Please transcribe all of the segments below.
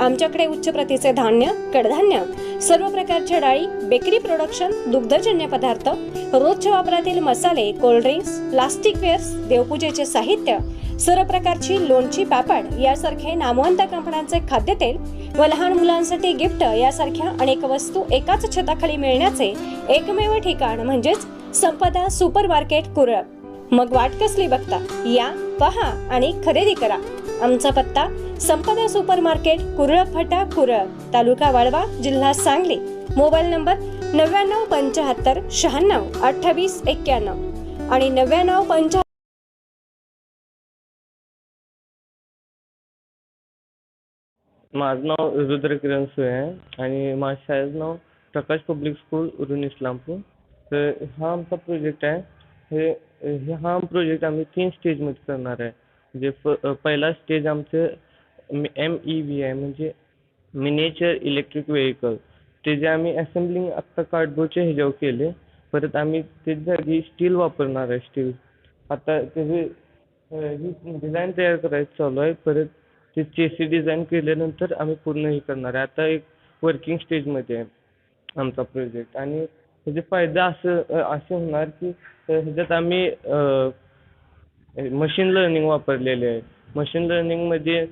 आमच्याकडे उच्च प्रतीचे धान्य कडधान्य सर्व प्रकारच्या डाळी बेकरी प्रोडक्शन दुग्धजन्य पदार्थ रोजच्या वापरातील मसाले कोल्ड्रिंक्स प्लास्टिक वेअर्स देवपूजेचे साहित्य सर्व प्रकारची लोणची पापड यासारखे नामवंत कंपन्यांचे खाद्यतेल व लहान मुलांसाठी गिफ्ट यासारख्या अनेक वस्तू एकाच छताखाली मिळण्याचे एकमेव ठिकाण म्हणजेच संपदा सुपर मार्केट कुरळ. मग वाट कसली बघता? या पहा आणि खरेदी करा. आमचा पत्ता संपदा सुपर मार्केट कुरळप फटा कुरळप तालुका वाळवा जिल्हा सांगली. मोबाईल नंबर नव्याण्णव पंच्याहत्तर शहाण्णव अठ्ठावीस एक्क्याण्णव आणि नव्याण्णव पंच्या माझं नाव रुद्र किरण सुळे आहे आणि माझ्या शाळेचं नाव प्रकाश पब्लिक स्कूल उरून इस्लामपूर. तर हा आमचा प्रोजेक्ट आहे. हे हे हा प्रोजेक्ट आम्ही तीन स्टेजमध्ये करणार आहे. म्हणजे प पहिला स्टेज आमचं एम ई व्ही आहे म्हणजे मिनेचर इलेक्ट्रिक व्हेकल ते जे आम्ही असेंब्लिंग आत्ता कार्डबोर्डच्या ह्याच्यावर केले परत आम्ही त्याच जागी स्टील वापरणार आहे स्टील आता त्याचे ही डिझाईन तयार करायचं चालू आहे परत ते चेसी डिझाईन केल्यानंतर आम्ही पूर्ण हे करणार आहे. आता एक वर्किंग स्टेजमध्ये आहे आमचा प्रोजेक्ट आणि त्याचे फायदा असं असं असे होणार की ह्याच्यात आम्ही मशीन लर्निंग वापरलेले आहे मशीन लर्निंगमध्ये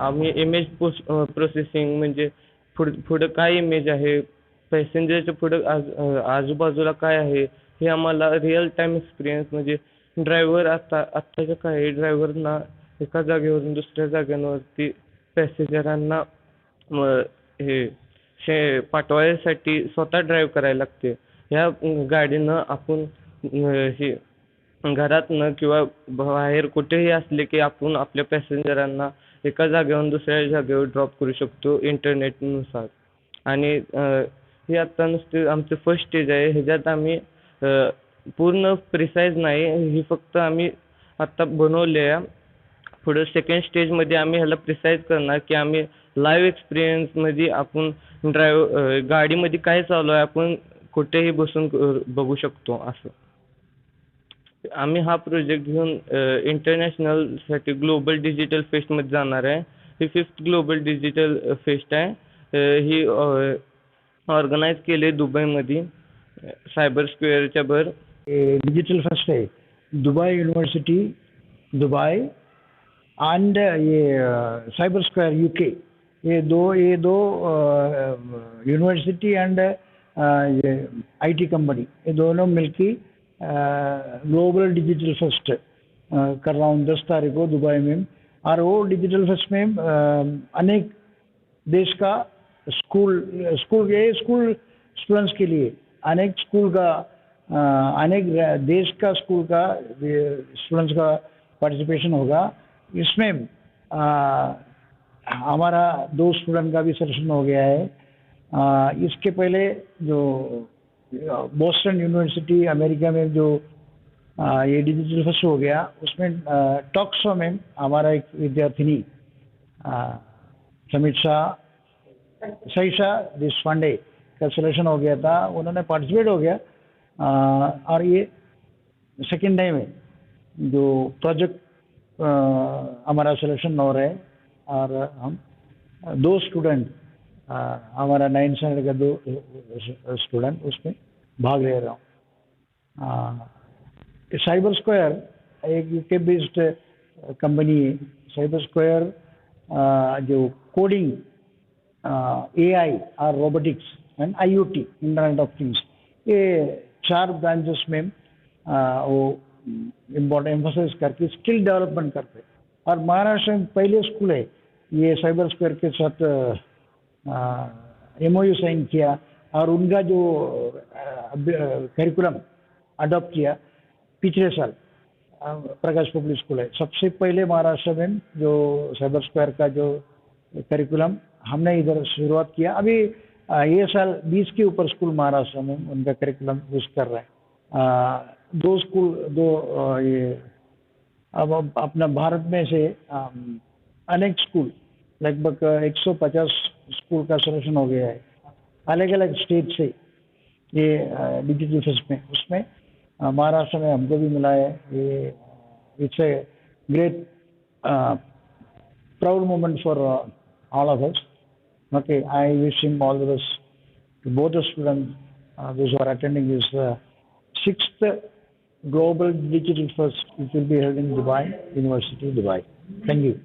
आम्ही इमेज पोस प्रोसेसिंग म्हणजे पुढ पुढं काय इमेज आहे? पॅसेंजरच्या पुढं आज आजूबाजूला काय आहे? हे आम्हाला रिअल टाईम एक्सपिरियन्स म्हणजे ड्रायव्हर आता आत्ताच्या काही ड्रायव्हरना एका जागेवरून दुसऱ्या जागेवरती पॅसेंजरांना हे शे पाठवायसाठी स्वतः ड्राईव्ह करायला लागते. ह्या गाडीनं आपण ही हे घरातनं किंवा बाहेर कुठेही असले की आपण आपल्या पॅसेंजरांना एका जागेवरून दुसऱ्या जागेवर ड्रॉप करू शकतो इंटरनेटनुसार आणि हे आत्ता नुसते आमचं फर्स्ट स्टेज आहे. ह्याच्यात आम्ही पूर्ण प्रिसाईज नाही. ही फक्त आम्ही आत्ता बनवले आहे पुढं सेकंड स्टेजमध्ये आम्ही ह्याला प्रिसाईज करणार की आम्ही लाईव्ह एक्सपिरियन्समध्ये आपण ड्रायव्ह गाडीमध्ये काय चालू आहे आपण कुठेही बसून बघू शकतो असं. आम्ही हा प्रोजेक्ट घेऊन इंटरनॅशनलसाठी ग्लोबल डिजिटल फेस्टमध्ये जाणार आहे. ही फिफ्थ ग्लोबल डिजिटल फेस्ट आहे. ही ऑर्गनाईज केली दुबईमध्ये सायबर स्क्वेअरच्या भर. डिजिटल फर्स्ट आहे. दुबई युनिव्हर्सिटी दुबई एंड ये साइबर स्क्वायर यूके ये दो ये दो यूनिवर्सिटी एंड ये आईटी कंपनी ये दोनों मिलकर ग्लोबल डिजिटल फेस्ट कर रहा हूँ दस तारीख को दुबई में। और वो डिजिटल फेस्ट में अनेक देश का स्कूल स्कूल के स्कूल स्टूडेंट्स के लिए अनेक स्कूल का अनेक देश का स्कूल का स्टूडेंट्स का पार्टिसिपेशन होगा। इसमें हमारा दो स्टूडेंट का भी सिलेक्शन हो गया है। अ, इसके पहले जो बोस्टन यूनिवर्सिटी अमेरिका में जो अ, ये डिजिटल फ़र्स्ट हो गया उसमें टॉक्सो में हमारा एक विद्यार्थिनी समीक्षा सईशा देशपांडे का सिलेक्शन हो गया था। उन्होंने पार्टिसिपेट हो गया अ, और ये सेकेंड टाइम है जो प्रोजेक्ट हमारा सिलेक्शन हो रहा है। और हम, दो स्टूडेंट हमारा नाइन स्टैंडर्ड का दो स्टूडेंट उसमें भाग ले रहा हूँ। साइबर स्क्वायर एक यूके बेस्ड कंपनी है। साइबर स्क्वायर जो कोडिंग ए आई और robotics and I O T internet of things ये चार ब्रांचेस में वो इम्पोर्टेंट एम्फोसाइज करके स्किल डेवलपमेंट करते और महाराष्ट्र में पहले स्कूल है, ये साइबर स्क्वायर के साथ एमओयू साइन किया और उनका जो करिकुलम अडॉप्ट किया पिछले साल प्रकाश पब्लिक स्कूल है। सबसे पहले महाराष्ट्र में जो साइबर स्क्वायर का जो करिकुलम हमने इधर शुरुआत किया। अभी ये साल 20 के ऊपर स्कूल महाराष्ट्र में उनका करिकुलम यूज़ कर रहे हैं। दो स्कूल, दो ये, अब अपना भारत में से अनेक स्कूल, लगभग 150 स्कूल का सिलेक्शन हो गया है। अलग अलग स्टेट से, ये डिजिटल फेस में, उसमें महाराष्ट्र में हमको भी मिला है, ये it's a great proud moment for all of us okay I wish him all the best both student this are attending this sixth Global Digital First, which will be held in Dubai, University, Dubai. Thank you.